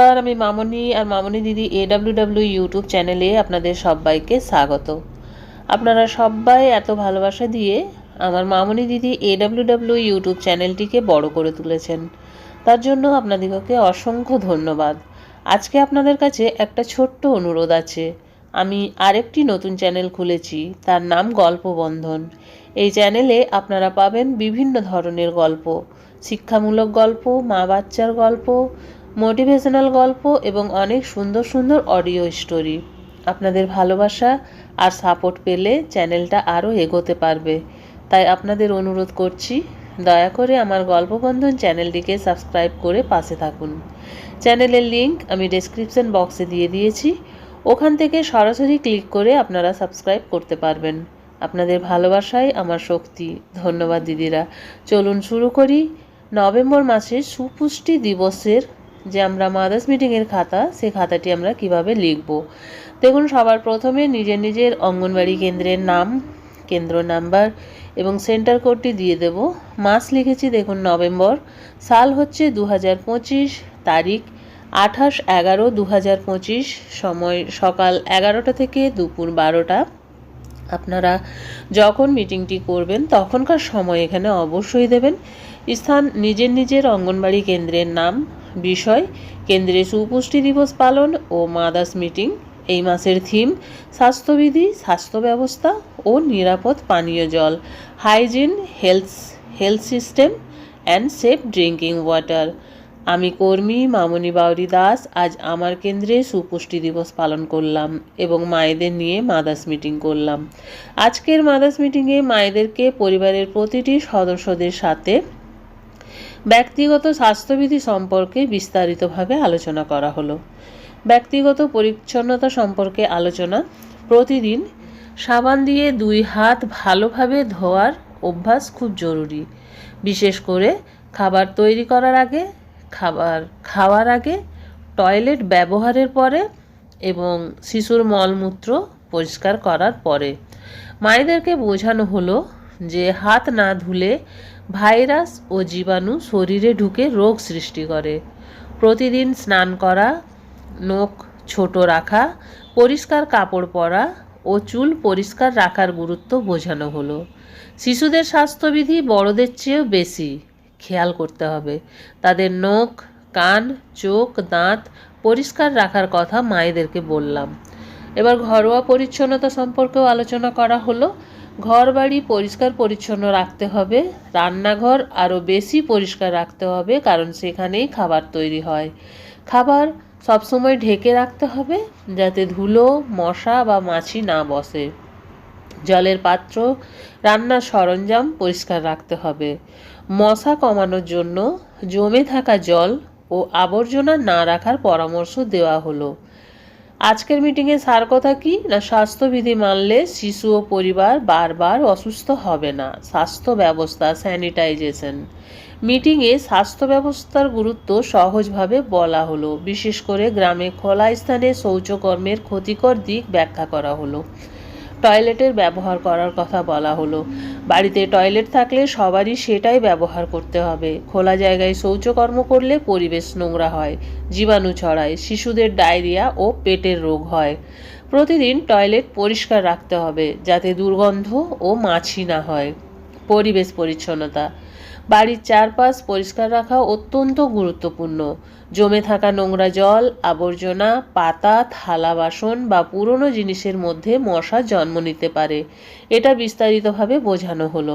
নমস্কার, আমি মামনি আর মামনি দিদি এডাব্লিউ ডাব্লিউ ইউটিউব চ্যানেলে আপনাদের সবাইকে স্বাগত। আপনারা সবাই এত ভালোবাসা দিয়ে আমার মামনি দিদি এডাব্লিউ ডাব্লিউ ইউটিউব চ্যানেলটিকে বড় করে তুলেছেন। তার জন্য আপনাদিগকে অসংখ্য ধন্যবাদ। আজকে আপনাদের কাছে একটা ছোট্ট অনুরোধ আছে। আমি আরেকটি নতুন চ্যানেল খুলেছি, তার নাম গল্পবন্ধন। এই চ্যানেলে আপনারা পাবেন বিভিন্ন ধরনের গল্প। শিক্ষামূলক গল্প, মা বাচ্চার গল্প মোটিভেশনাল গল্প এবং অনেক সুন্দর সুন্দর অডিও স্টোরি। আপনাদের ভালোবাসা আর সাপোর্ট পেলে চ্যানেলটা আরও এগোতে পারবে। তাই আপনাদের অনুরোধ করছি, দয়া করে আমার গল্পবন্ধন চ্যানেলটিকে সাবস্ক্রাইব করে পাশে থাকুন। চ্যানেলের লিংক আমি ডেসক্রিপশন বক্সে দিয়ে দিয়েছি। ওখান থেকে সরাসরি ক্লিক করে আপনারা সাবস্ক্রাইব করতে পারবেন। আপনাদের ভালোবাসাই আমার শক্তি। ধন্যবাদ, দিদিরা। চলুন শুরু করি। নভেম্বর মাসের সুপুষ্টি দিবসের যে আমরা মাদার্স মিটিংয়ের খাতা, সে খাতাটি আমরা কীভাবে লিখব? দেখুন, সবার প্রথমে নিজের নিজের অঙ্গনবাড়ি কেন্দ্রের নাম, কেন্দ্র নাম্বার এবং সেন্টার কোডটি দিয়ে দেব। মাস লিখেছি, দেখুন, নভেম্বর। সাল হচ্ছে দু হাজার পঁচিশ, তারিখ আঠাশ এগারো দু সময় সকাল এগারোটা থেকে দুপুর বারোটা। আপনারা যখন মিটিংটি করবেন, তখনকার সময় এখানে অবশ্যই দেবেন। স্থান, নিজের নিজের অঙ্গনবাড়ি কেন্দ্রের নাম বিষয়। কেন্দ্রে সুপুষ্টি দিবস পালন ও মাদার্স মিটিং। এই মাসের থিম, স্বাস্থ্যবিধি, স্বাস্থ্য ব্যবস্থা ও নিরাপদ পানীয় জল, hygiene health health system and safe drinking water. আমি কর্মী মামনি বাউরি দাস, আজ আমার কেন্দ্রে সুপুষ্টি দিবস পালন করলাম এবং মায়েদের নিয়ে মাদার্স মিটিং করলাম। আজকের মাদার্স মিটিংয়ে মায়েদেরকে পরিবারের প্রতিটি সদস্যদের সাথে ব্যক্তিগত স্বাস্থ্যবিধি সম্পর্কে বিস্তারিতভাবে আলোচনা করা হলো। ব্যক্তিগত পরিচ্ছন্নতা সম্পর্কে আলোচনা, প্রতিদিন সাবান দিয়ে দুই হাত ভালোভাবে ধোয়ার অভ্যাস খুব জরুরি। বিশেষ করে খাবার তৈরি করার আগে, খাবার খাওয়ার আগে, টয়লেট ব্যবহারের পরে এবং শিশুর মলমূত্র পরিষ্কার করার পরে। মায়েদেরকে বোঝানো হলো যে হাত না ধুলে ভাইরাস ও জীবাণু শরীরে ঢুকে রোগ সৃষ্টি করে। প্রতিদিন স্নান করা, নখ ছোট রাখা, পরিষ্কার কাপড় পরা ও চুল পরিষ্কার রাখার গুরুত্ব বোঝানো হলো। শিশুদের স্বাস্থ্যবিধি বড়দের চেয়েও বেশি। খেয়াল করতে হবে, তাদের নখ, কান, চোখ, দাঁত পরিষ্কার রাখার কথা মায়েদেরকে বললাম। এবার ঘরোয়া পরিচ্ছন্নতা সম্পর্কেও আলোচনা করা হলো। ঘর বাড়ি পরিষ্কার পরিচ্ছন্ন রাখতে হবে, রান্নাঘর আরও বেশি পরিষ্কার রাখতে হবে কারণ সেখানেই খাবার তৈরি হয়। খাবার সবসময় ঢেকে রাখতে হবে যাতে ধুলো, মশা বা মাছি না বসে। জলের পাত্র, রান্নার সরঞ্জাম পরিষ্কার রাখতে হবে। মশা কমানোর জন্য জমে থাকা জল ও আবর্জনা না রাখার পরামর্শ দেওয়া হলো। আজকের মিটিংয়ে সার কথা কি? না স্বাস্থ্যবিধি মানলে শিশু ও পরিবার বারবার অসুস্থ হবে না। স্বাস্থ্য ব্যবস্থা, স্যানিটাইজেশন। মিটিংয়ে স্বাস্থ্য ব্যবস্থার গুরুত্ব সহজভাবে বলা হলো। বিশেষ করে গ্রামে খোলা স্থানে শৌচকর্মের ক্ষতিকর দিক ব্যাখ্যা করা হলো। টয়লেটের ব্যবহার করার কথা বলা হলো। বাড়িতে টয়লেট থাকলে সবারই সেটাই ব্যবহার করতে হবে। খোলা জায়গায় শৌচকর্ম করলে পরিবেশ নোংরা হয়, জীবাণু ছড়ায়, শিশুদের ডায়রিয়া ও পেটের রোগ হয়। প্রতিদিন টয়লেট পরিষ্কার রাখতে হবে যাতে দুর্গন্ধ ও মাছি না হয়। পরিবেশ পরিচ্ছন্নতা। বাড়ির চারপাশ পরিষ্কার রাখা অত্যন্ত গুরুত্বপূর্ণ। জমে থাকা নোংরা জল, আবর্জনা, পাতা, থালা বাসন বা পুরনো জিনিসের মধ্যে মশা জন্ম নিতে পারে। এটা বিস্তারিতভাবে বোঝানো হলো।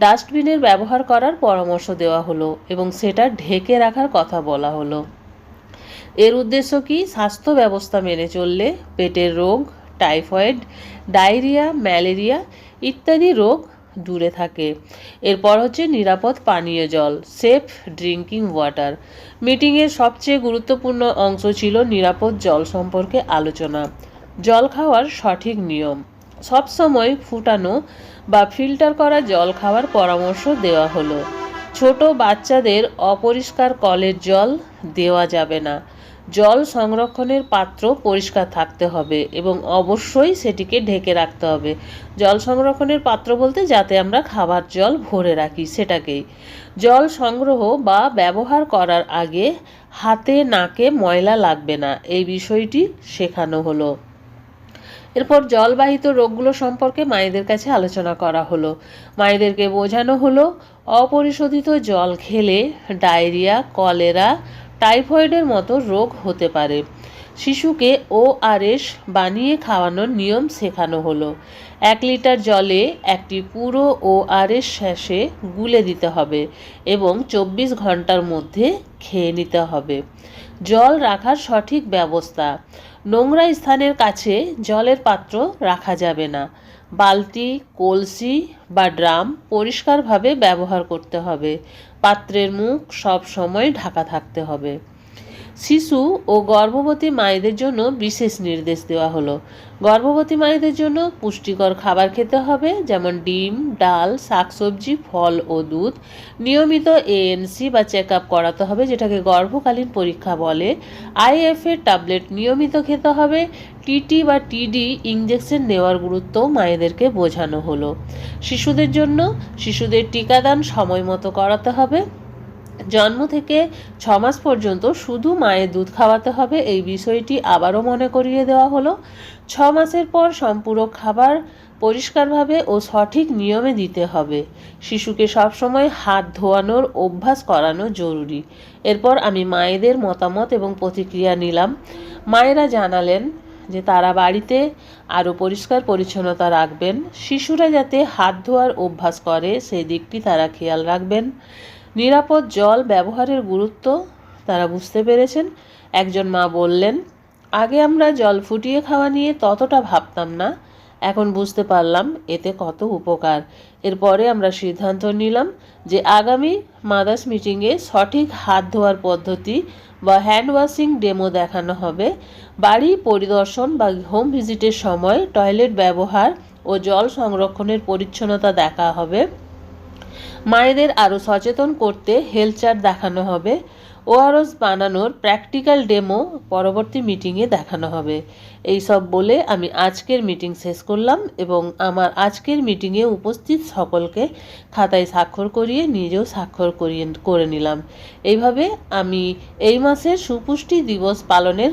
ডাস্টবিনের ব্যবহার করার পরামর্শ দেওয়া হলো এবং সেটা ঢেকে রাখার কথা বলা হলো। এর উদ্দেশ্য কি? স্বাস্থ্য ব্যবস্থা মেনে চললে পেটের রোগ, টাইফয়েড, ডায়রিয়া, ম্যালেরিয়া ইত্যাদি রোগ দূরে থাকে। এরপর হচ্ছে নিরাপদ পানীয় জল সেফ ড্রিঙ্কিং ওয়াটার মিটিংয়ের সবচেয়ে গুরুত্বপূর্ণ অংশ ছিল নিরাপদ জল সম্পর্কে আলোচনা। জল খাওয়ার সঠিক নিয়ম। সবসময় ফুটানো বা ফিল্টার করা জল খাওয়ার পরামর্শ দেওয়া হলো। ছোট বাচ্চাদের অপরিষ্কার কলের জল দেওয়া যাবে না। জল সংরক্ষণের পাত্র পরিষ্কার থাকতে হবে এবং অবশ্যই সেটিকে ঢেকে রাখতে হবে। জল সংরক্ষণের পাত্র বলতে যাতে আমরা খাবার জল ভরে রাখি সেটাকেই। জল সংগ্রহ বা ব্যবহার করার আগে হাতে, নাকে ময়লা লাগবে না, এই বিষয়টি শেখানো হলো। এরপর জলবাহিত রোগগুলো সম্পর্কে মায়েদের কাছে আলোচনা করা হলো। মায়েদেরকে বোঝানো হলো, অপরিশোধিত জল খেলে ডায়রিয়া, কলেরা টাইফয়েডের মতো রোগ হতে পারে। শিশুকে ওআরএস বানিয়ে খাওয়ানোর নিয়ম শেখানো হলো। এক লিটার জলে একটি পুরো ওআরএস শ্যাসে গুলে দিতে হবে এবং চব্বিশ ঘণ্টার মধ্যে খেয়ে নিতে হবে। জল রাখার সঠিক ব্যবস্থা। নোংরা স্থানের কাছে জলের পাত্র রাখা যাবে না। বালতি, কলসি বা ড্রাম পরিষ্কারভাবে ব্যবহার করতে হবে। পাত্রের মুখ সব সময় ঢাকা থাকতে হবে। শিশু ও গর্ভবতী মায়েদের জন্য বিশেষ নির্দেশ দেওয়া হলো। গর্ভবতী মায়েদের জন্য পুষ্টিকর খাবার খেতে হবে, যেমন ডিম, ডাল, শাকসবজি, ফল ও দুধ। নিয়মিত এএনসি বা চেক আপ করাতে হবে, যেটাকে গর্ভকালীন পরীক্ষা বলে। আইএফএ ট্যাবলেট নিয়মিত খেতে হবে। টিটি বা টিডি ইঞ্জেকশন নেওয়ার গুরুত্ব মায়েদেরকে বোঝানো হলো। শিশুদের জন্য, শিশুদের টিকাদান সময় মতো করাতে হবে। জন্ম থেকে ছ মাস পর্যন্ত শুধু মায়ের দুধ খাওয়াতে হবে, এই বিষয়টি আবারও মনে করিয়ে দেওয়া হলো। ছ মাসের পর সম্পূরক খাবার পরিষ্কারভাবে ও সঠিক নিয়মে দিতে হবে। শিশুকে সবসময় হাত ধোয়ানোর অভ্যাস করানো জরুরি। এরপর আমি মায়েদের মতামত এবং প্রতিক্রিয়া নিলাম। মায়েরা জানালেন যে তারা বাড়িতে আরও পরিষ্কার পরিচ্ছন্নতা রাখবেন। শিশুরা যাতে হাত ধোয়ার অভ্যাস করে সেই দিকটি তারা খেয়াল রাখবেন। নিরাপদ জল ব্যবহারের গুরুত্ব তারা বুঝতে পেরেছেন। একজন মা বললেন, আগে আমরা জল ফুটিয়ে খাওয়া নিয়ে ততটা ভাবতাম না, এখন বুঝতে পারলাম এতে কত উপকার। এরপরে আমরা সিদ্ধান্ত নিলাম যে আগামী মাদার্স মিটিংয়ে সঠিক হাত ধোয়ার পদ্ধতি বা হ্যান্ড ওয়াশিং ডেমো দেখানো হবে। বাড়ি পরিদর্শন বা হোম ভিজিটের সময় টয়লেট ব্যবহার ও জল সংরক্ষণের পরিচ্ছন্নতা দেখা হবে। মায়েদের আরও সচেতন করতে হেলথ চার্ট দেখানো হবে। ওআরএস বানানোর প্র্যাকটিক্যাল ডেমো পরবর্তী মিটিংয়ে দেখানো হবে। এই সব বলে আমি আজকের মিটিং শেষ করলাম এবং আমার আজকের মিটিংয়ে উপস্থিত সকলকে খাতায় স্বাক্ষর করিয়ে নিজেও স্বাক্ষর করিয়ে, করে নিলাম। এইভাবে আমি এই মাসের সুপুষ্টি দিবস পালনের